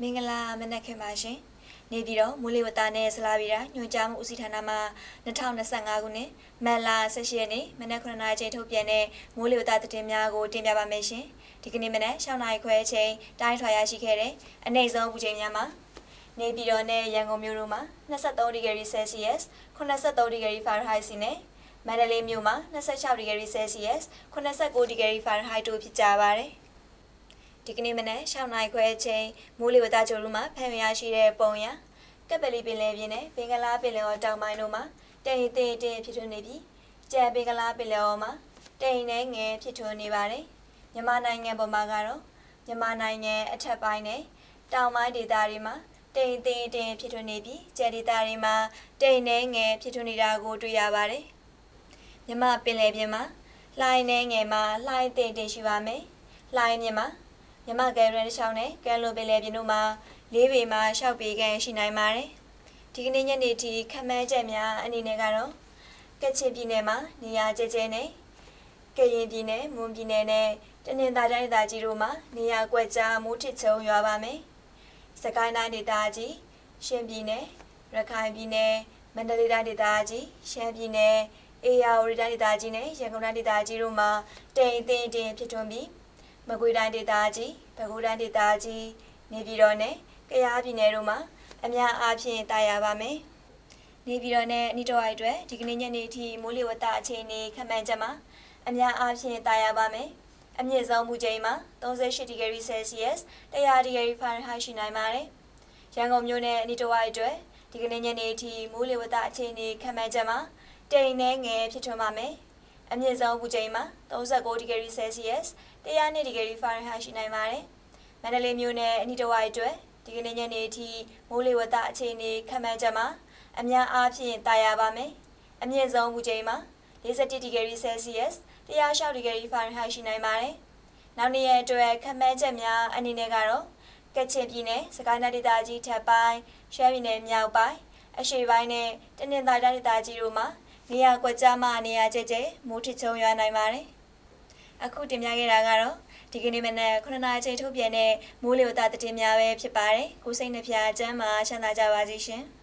မင်္ဂလာမနက်ခင်းပါရှင်။နေပြည်တော်မိုးလေဝသနဲ့ဆလာဗီရာညွှန်ကြားမှုဦးစီးဌာနမှ2025ခုနှစ်မတ်လ18ရက်နေ့မနက်9:00နာရီချိန်ထုတ်ပြန်တဲ့မိုးလေဝသသတင်းများကိုတင်ပြပါမယ်ရှင်။ဒီကနေ့မနက်6:00နာရီခွဲအချိန်တိုင်းထွာရရှိခဲ့တဲ့အနိုင်ဆုံးပူချိန်များမှာနေပြည်တော်နဲ့ရန်ကုန်မြို့တို့မှာ23ဒီဂရီဆယ်စီယပ်83ဒီဂရီဖာရင်ဟိုက်စီနဲ့မန္တလေးမြို့မှာ26ဒီဂရီဆယ်စီယပ်89ဒီဂရီဖာရင်ဟိုက်တို့ဖြစ်ကြပါတယ်။ ဒီကနေ့မနက်6နာရီခွဲအချိန်မိုးလေဝသကြိုရူမှာဖမ်းရရှိတဲ့ပုံရကပ်ပလီပင်လယ်ပြင်နဲ့ဘင်္ဂလားပင်လယ်အော်တောင်ပိုင်းတို့မှာတိမ်တိမ်တင်းဖြစ်ထွန်းနေပြီးကြံဘင်္ဂလားပင်လယ်အော်မှာတိမ်နဲ့ငယ်ဖြစ်ထွန်းနေပါတယ်။မြန်မာနိုင်ငံပေါ်မှာကတော့မြန်မာနိုင်ငံအထက်ပိုင်းနဲ့တောင်ပိုင်းဒေသတွေမှာတိမ်တိမ်တင်းဖြစ်ထွန်းနေပြီးကြံဒေသတွေမှာတိမ်နဲ့ငယ်ဖြစ်ထွန်းနေတာကိုတွေ့ရပါတယ်။မြန်မာပင်လယ်ပြင်မှာလှိုင်းနဲ့ငယ်မှာလှိုင်းတိမ်တိမ်ရှိပါမယ်။လှိုင်းမြင်မှာ မြမကဲရန်တစ်ချောင်းနဲ့ကဲလိုပင်လယ်ပြင်တို့မှာလေးပေမှာရှောက်ပေကန်ရှိနိုင်ပါတယ်။ဒီကနေ့ညနေထိခန့်မှန်းချက်များအနေနဲ့ကတော့ကချင်ပြည်နယ်မှာနေရာကျကျနဲ့ကရင်ပြည်နယ်မွန်ပြည်နယ်နဲ့တနင်္သာရီတိုင်းဒေသကြီးတို့မှာနေရာကွက်ကြားမိုးထစ်ချုံရွာပါမယ်။စကိုင်းတိုင်းဒေသကြီးရှင်ပြည်နယ်ရခိုင်ပြည်နယ်မန္တလေးတိုင်းဒေသကြီးရှမ်းပြည်နယ်အေရဝတီတိုင်းဒေသကြီးနဲ့ရန်ကုန်တိုင်းဒေသကြီးတို့မှာတိမ်အထင်တင်ဖြစ်ထွန်းပြီး မကွေးတိုင်းဒေသကြီးပဲခူးတိုင်းဒေသကြီးနေပြည်တော်နဲ့ကယားပြည်နယ်တို့မှာအများအားဖြင့်တာယာပါမယ်။နေပြည်တော်နဲ့အနီးတစ်ဝိုက်အတွက်ဒီကနေ့ညနေထိမိုးလေဝသအခြေအနေခန့်မှန်းချက်မှာအများအားဖြင့်တာယာပါမယ်။အမြင့်ဆုံးမူချိန်မှာ38ဒီဂရီဆယ်စီယပ်100ဒီဂရီဖာရင်ဟိုက်ရှိနိုင်ပါတယ်။ရန်ကုန်မြို့နဲ့အနီးတစ်ဝိုက်အတွက်ဒီကနေ့ညနေထိမိုးလေဝသအခြေအနေခန့်မှန်းချက်မှာတိမ်နဲ့ငယ်ဖြစ်ထွန်းပါမယ်။ အမြင့်ဆုံးမူချိန်မှာ39ဒီဂရီဆယ်စီယပ်100ဒီဂရီဖာရင်ဟိုက်ရှိနိုင်ပါတယ်။မန္တလေးမြို့နယ်အနီးတစ်ဝိုက်အတွက်ဒီကနေ့ညနေအထိမိုးလေဝသအခြေအနေခန့်မှန်းချက်မှာအများအားဖြင့်တာယာပါမယ်။အမြင့်ဆုံးမူချိန်မှာ41ဒီဂရီဆယ်စီယပ်106ဒီဂရီဖာရင်ဟိုက်ရှိနိုင်ပါတယ်။နောက်နေ့ရက်အတွက်ခန့်မှန်းချက်များအနေနဲ့ကတော့ကချင်ပြည်နယ်စကိုင်းတိုင်းဒေသကြီးထပ်ပိုင်းရှမ်းပြည်နယ်မြောက်ပိုင်းအရှေ့ပိုင်းနဲ့တနင်္သာရီတိုင်းဒေသကြီးတို့မှာ နေရာကွက်ကြားမှနေရာကျကျမိုးထစ်ချုံရွာနိုင်ပါတယ်။အခုတင်ပြခဲ့တာကတော့ဒီကနေ့မနက်9နာရီချိန်ထုတ်ပြန်တဲ့မိုးလေဝသသတင်းများပဲဖြစ်ပါတယ်။ကိုစိတ်နှဖျားချမ်းသာချမ်းသာကြပါစေရှင်။